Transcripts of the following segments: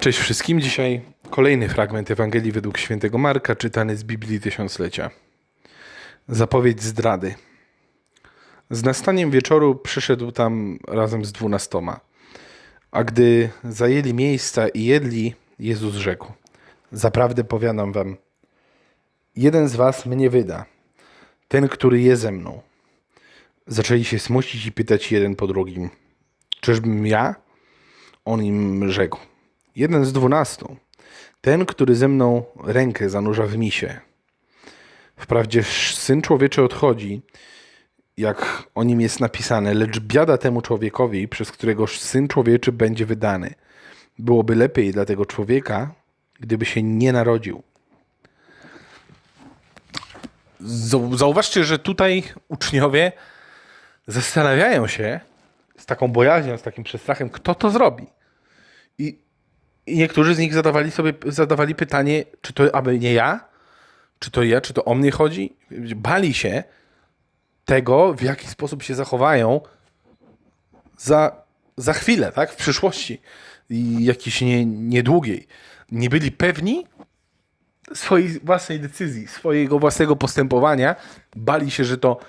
Cześć wszystkim. Dzisiaj kolejny fragment Ewangelii według świętego Marka, czytany z Biblii Tysiąclecia. Zapowiedź zdrady. Z nastaniem wieczoru przyszedł tam razem z dwunastoma. A gdy zajęli miejsca i jedli, Jezus rzekł: Zaprawdę powiadam wam, jeden z was mnie wyda, ten, który je ze mną. Zaczęli się smucić i pytać jeden po drugim: Czyżbym ja? On im rzekł: Jeden z dwunastu, ten, który ze mną rękę zanurza w misie. Wprawdzie syn człowieczy odchodzi, jak o nim jest napisane, lecz biada temu człowiekowi, przez którego syn człowieczy będzie wydany. Byłoby lepiej dla tego człowieka, gdyby się nie narodził. Zau- Zauważcie, że tutaj uczniowie zastanawiają się z taką bojaźnią, z takim przestrachem, kto to zrobi. I niektórzy z nich zadawali sobie zadawali pytanie, czy to aby nie ja? Czy to ja? Czy to o mnie chodzi? Bali się tego, w jaki sposób się zachowają za, za chwilę, tak? W przyszłości. I jakiejś nie, niedługiej. Nie byli pewni swojej własnej decyzji, swojego własnego postępowania. Bali się, że to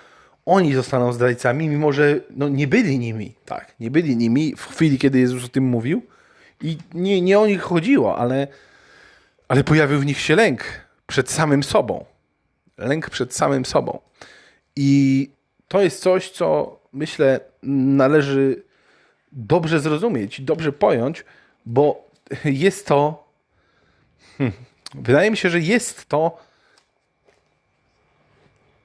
oni zostaną zdrajcami, mimo że no, nie byli nimi. Tak, nie byli nimi w chwili, kiedy Jezus o tym mówił. I nie, nie o nich chodziło, ale, ale pojawił w nich się lęk przed samym sobą. Lęk przed samym sobą. I to jest coś, co myślę należy dobrze zrozumieć, dobrze pojąć, bo jest to. Hmm, wydaje mi się, że jest to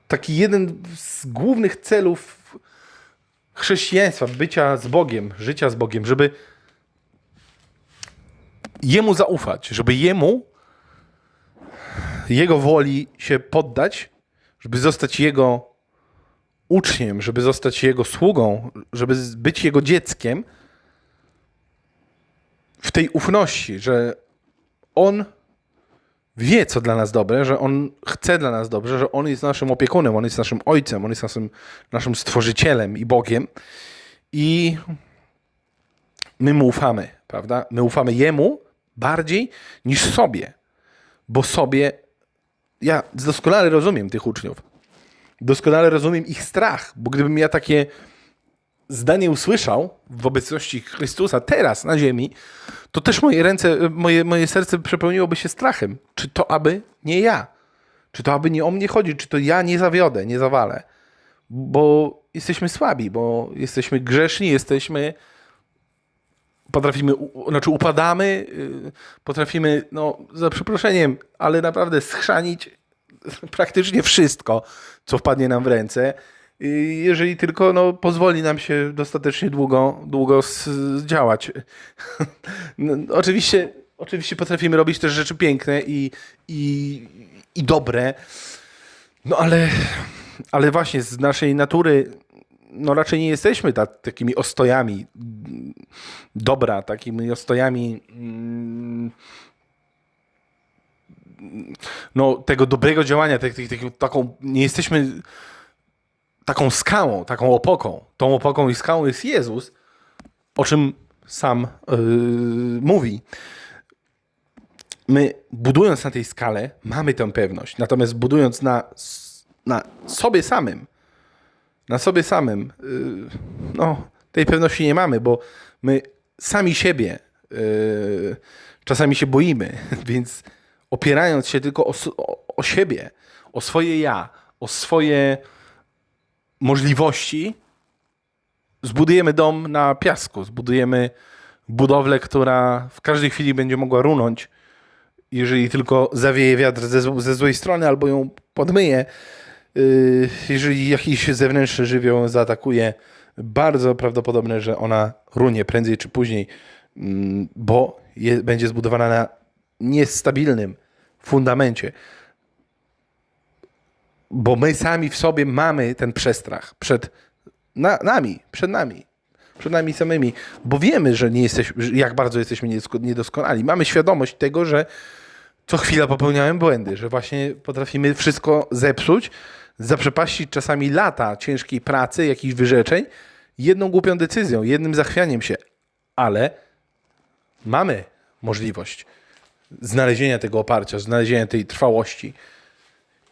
taki jeden z głównych celów chrześcijaństwa, bycia z Bogiem, życia z Bogiem, żeby Jemu zaufać, żeby Jemu, Jego woli się poddać, żeby zostać Jego uczniem, żeby zostać Jego sługą, żeby być Jego dzieckiem w tej ufności, że On wie, co dla nas dobre, że On chce dla nas dobrze, że On jest naszym opiekunem, On jest naszym ojcem, On jest naszym, naszym stworzycielem i Bogiem. I my mu ufamy, prawda? My ufamy Jemu bardziej niż sobie, bo sobie ja doskonale rozumiem tych uczniów. Doskonale rozumiem ich strach, bo gdybym ja takie zdanie usłyszał w obecności Chrystusa teraz na ziemi, to też moje ręce, moje, moje serce przepełniłoby się strachem. Czy to aby nie ja? Czy to aby nie o mnie chodzi? Czy to ja nie zawiodę, nie zawalę? Bo jesteśmy słabi, bo jesteśmy grzeszni, jesteśmy potrafimy, znaczy upadamy, yy, potrafimy, no za przeproszeniem, ale naprawdę schrzanić praktycznie wszystko, co wpadnie nam w ręce, jeżeli tylko no, pozwoli nam się dostatecznie długo, długo działać. No, oczywiście, oczywiście potrafimy robić też rzeczy piękne i, i, i dobre, no ale, ale właśnie z naszej natury no raczej nie jesteśmy ta, takimi ostojami dobra, takimi ostojami mm, no, tego dobrego działania, tak, tak, taką, nie jesteśmy taką skałą, taką opoką. Tą opoką i skałą jest Jezus, o czym sam yy, mówi. My budując na tej skale mamy tę pewność, natomiast budując na, na sobie samym, na sobie samym, yy, no, tej pewności nie mamy, bo my sami siebie yy, czasami się boimy, więc opierając się tylko o, o, siebie, o swoje ja, o swoje możliwości, zbudujemy dom na piasku, zbudujemy budowlę, która w każdej chwili będzie mogła runąć, jeżeli tylko zawieje wiatr ze, ze złej strony albo ją podmyje. Yy, jeżeli jakiś zewnętrzny żywioł zaatakuje, bardzo prawdopodobne, że ona runie prędzej czy później, mm, bo je, będzie zbudowana na niestabilnym fundamencie. Bo my sami w sobie mamy ten przestrach przed na, nami, przed nami, przed nami samymi, bo wiemy, że nie jesteśmy, jak bardzo jesteśmy niedosko- niedoskonali. Mamy świadomość tego, że co chwila popełniałem błędy, że właśnie potrafimy wszystko zepsuć, zaprzepaścić czasami lata ciężkiej pracy, jakichś wyrzeczeń, jedną głupią decyzją, jednym zachwianiem się. Ale mamy możliwość znalezienia tego oparcia, znalezienia tej trwałości.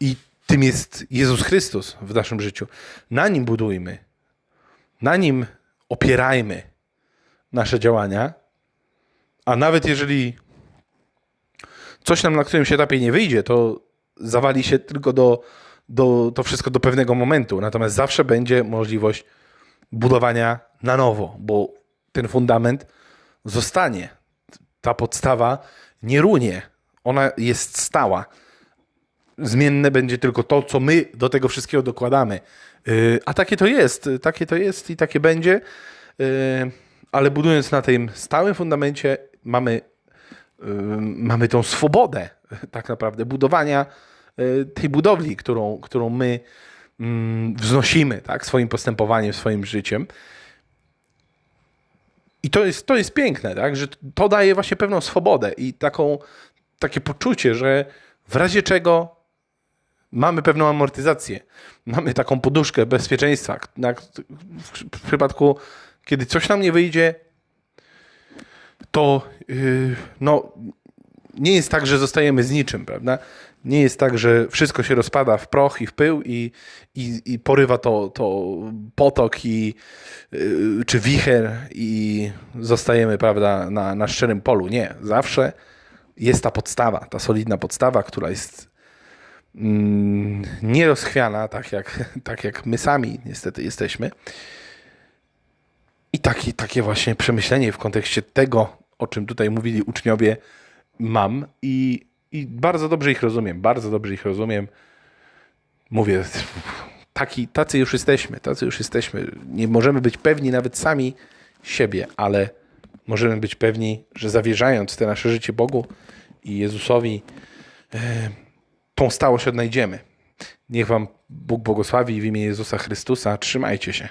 I tym jest Jezus Chrystus w naszym życiu. Na nim budujmy, na nim opierajmy nasze działania, a nawet jeżeli coś nam na którymś etapie nie wyjdzie, to zawali się tylko do, do, to wszystko do pewnego momentu. Natomiast zawsze będzie możliwość budowania na nowo, bo ten fundament zostanie. Ta podstawa nie runie. Ona jest stała. Zmienne będzie tylko to, co my do tego wszystkiego dokładamy. Yy, A takie to jest, takie to jest i takie będzie. Yy, Ale budując na tym stałym fundamencie, mamy y, mamy tą swobodę tak naprawdę budowania y, tej budowli, którą, którą my mm, wznosimy tak, swoim postępowaniem, swoim życiem. I to jest, to jest piękne, tak, że to daje właśnie pewną swobodę i taką, takie poczucie, że w razie czego mamy pewną amortyzację, mamy taką poduszkę bezpieczeństwa. W przypadku, kiedy coś nam nie wyjdzie, to yy, no, nie jest tak, że zostajemy z niczym, prawda? Nie jest tak, że wszystko się rozpada w proch i w pył i, i, i porywa to, to potok i, yy, czy wicher i zostajemy, prawda, na, na szczerym polu. Nie, zawsze jest ta podstawa, ta solidna podstawa, która jest mm, nierozchwiana, tak jak, tak jak my sami niestety jesteśmy. I takie, takie właśnie przemyślenie w kontekście tego, o czym tutaj mówili uczniowie, mam i, i bardzo dobrze ich rozumiem, bardzo dobrze ich rozumiem. Mówię, taki, tacy już jesteśmy, tacy już jesteśmy. Nie możemy być pewni nawet sami siebie, ale możemy być pewni, że zawierzając te nasze życie Bogu i Jezusowi, e, tą stałość odnajdziemy. Niech Wam Bóg błogosławi w imię Jezusa Chrystusa. Trzymajcie się.